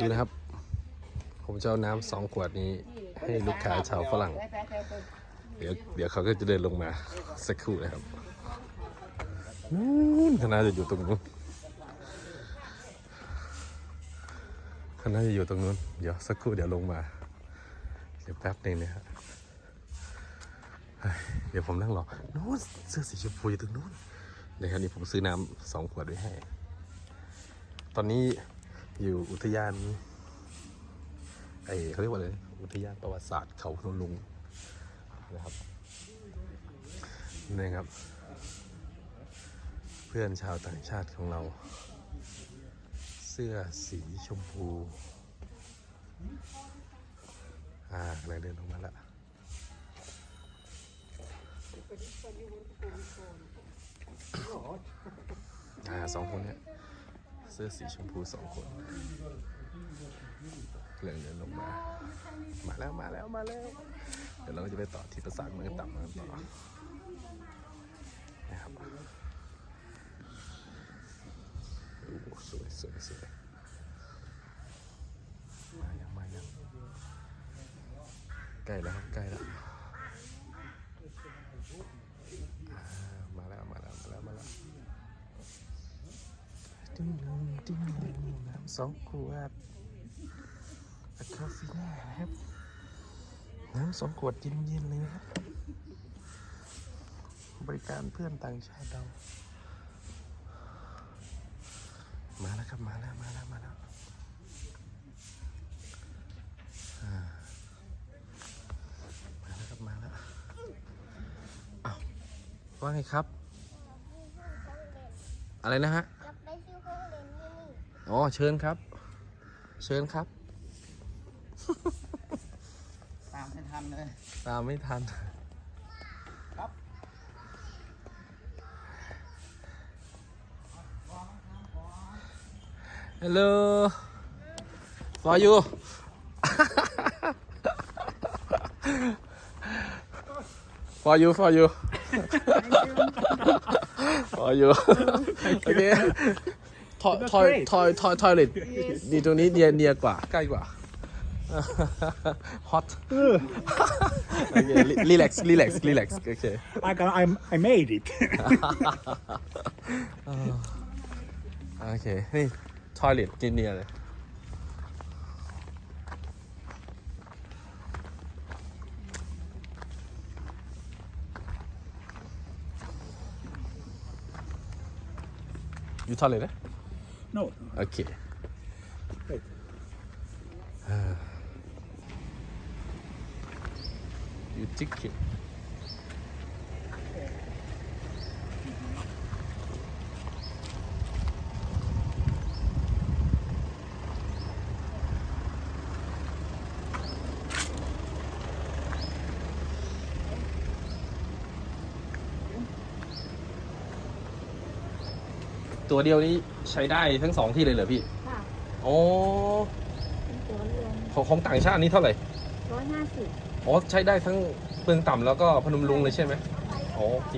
ดูนะครับ ผมจะเอาน้ำสองขวดนี้ ให้ลูกค้าชาวฝรั่ง เดี๋ยวเดี๋ยวเขาก็จะเดินลงมาสักครู่นะครับนู้นคณะจะอยู่ตรงนู้นคณะจะอยู่ตรงนู้น เดี๋ยวสักครู่เดี๋ยวลงมา เดี๋ยวแป๊บหนึ่งนะครับเฮ้ยเดี๋ยวผมนั่งรอนู้นเสื้อสีชมพูอยู่ตรงนู้นเดี๋ยวคราวนี้ผมซื้อน้ำสองขวดไว้ให้ ตอนนี้ อยู่อุทยานไอเขาเรียกว่าอะไรอุทยานประวัติศาสตร์เขาพนมลุงนะครับนี่ครับ เพื่อนชาวต่างชาติของเรา เสื้อสีชมพูอ่ากำลังเดินลงมาแล้วอ่าสองคนเนี่ย เสื้อสีชมพูสองคนเรื่องเดินลงมา มาแล้วมาแล้วมาแล้ว เดี๋ยวเราก็จะไปต่อที่ประสาทเมืองต่ำกันต่อนะครับโอ้โหสวยสวยสวยมายังมายังใกล้แล้วใกล้แล้วอ่ามาแล้วมาแล้วมาแล้วมาแล้ว ติ้งหนึ่งติ้งหนึ่งน้ำสองขวดอะคาเฟ่นะครับ น้ำสองขวดเย็นๆเลยนะครับ บริการเพื่อนต่างชาติเรา มาแล้วครับ มาแล้ว มาแล้ว มาแล้วมาแล้วครับ มาแล้วอ้าวว่าไงครับ อะไรนะฮะ อ๋อเชิญครับ เชิญครับ ตามไม่ทันเลย ตามไม่ทัน ครับฮัลโหล for you for you for you for you โอเค ทอยทอยทอยทอยทอยเลทดีตรงนี้เนียเนียกว่า ใกล้กว่า hot โอเค relax relax relax โอเค I got, I, I made it. โอเค นี่ทอยเลทกินเนียเลยอยู่ทอยเลทนะ no, โอเค Wait. อยู่ทิ ตตัวเดียวนี้ใช้ได้ทั้งสองที่เลยเหรอพี่ค่ะอ๋อเป็นตัวรวมของของต่างชาตินี่เท่าไหร่ร้อยห้าสิบ อ๋อใช้ได้ทั้งเมืองต่ำแล้วก็พนมรุ้งเลยใช่ไหมอ๋อโอเค